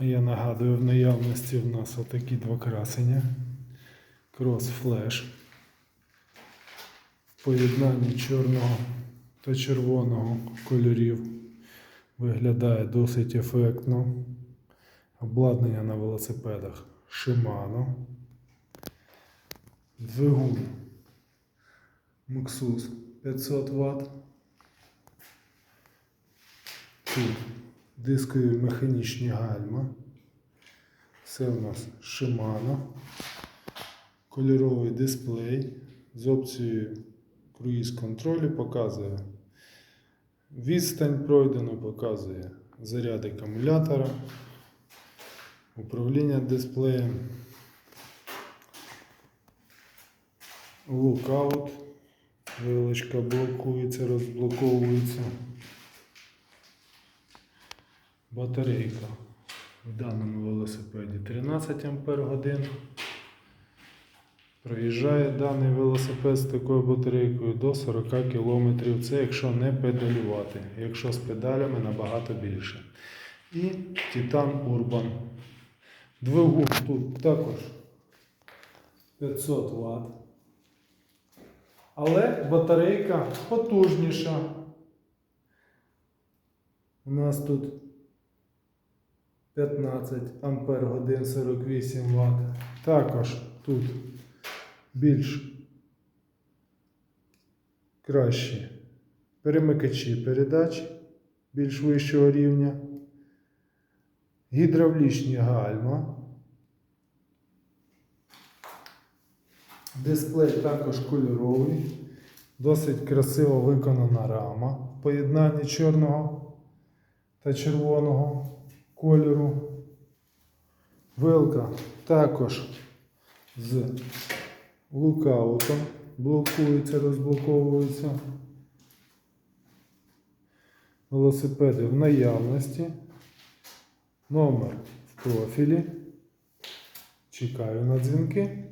Я нагадую, в наявності в нас отакі два красення. Крос флеш. В поєднанні чорного та червоного кольорів виглядає досить ефектно. Обладнання на велосипедах Shimano. Двигун Maxus 500 Вт. Тут дискові механічні гальма. Все у нас Shimano. Кольоровий дисплей з опцією круїз контролю показує відстань пройдену, показує заряд акумулятора, управління дисплеєм, лукаут, вилочка блокується, розблоковується. Батарейка в даному велосипеді 13 Ампер годин. Проїжджає даний велосипед з такою батарейкою до 40 км. Це якщо не педалювати. Якщо з педалями набагато більше. І Titan Urban. Двигун тут також 500 Вт. Але батарейка потужніша. У нас тут 15 ампер годин 48 Вт. Також тут більш кращі перемикачі передач більш вищого рівня, гідравлічні гальма. Дисплей також кольоровий, досить красиво виконана рама в поєднанні чорного та червоного кольору. Вилка також з лукаутом блокується, розблоковується. Велосипеди в наявності. Номер в профілі. Чекаю на дзвінки.